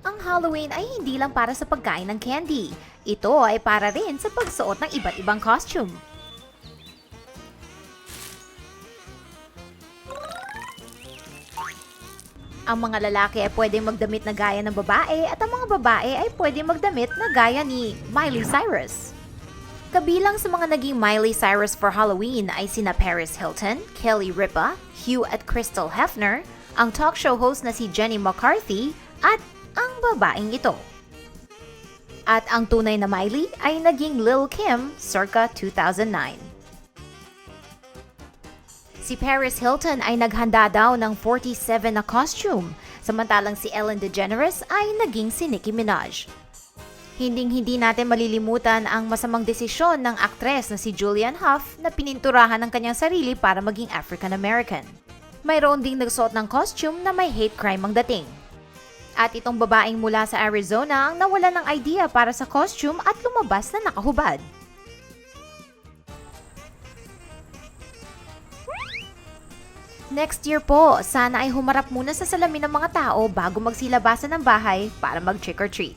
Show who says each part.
Speaker 1: Ang Halloween ay hindi lang para sa pagkain ng candy. Ito ay para rin sa pagsuot ng iba't ibang costume. Ang mga lalaki ay pwedeng magdamit na gaya ng babae at ang mga babae ay pwedeng magdamit na gaya ni Miley Cyrus. Kabilang sa mga naging Miley Cyrus for Halloween ay sina Paris Hilton, Kelly Ripa, Hugh at Crystal Hefner, ang talk show host na si Jenny McCarthy, at babaeng ito. At ang tunay na Miley ay naging Lil Kim circa 2009. Si Paris Hilton ay naghanda daw ng 47 na costume, samantalang si Ellen DeGeneres ay naging si Nicki Minaj. Hinding-hindi natin malilimutan ang masamang desisyon ng aktres na si Julianne Hough na pininturahan ng kanyang sarili para maging African American. Mayroon ding nagsuot ng costume na may hate crime ang dating. At itong babaeng mula sa Arizona ang nawala ng idea para sa costume at lumabas na nakahubad. Next year po, sana ay humarap muna sa salamin ng mga tao bago magsilabasan ng bahay para mag-trick or treat.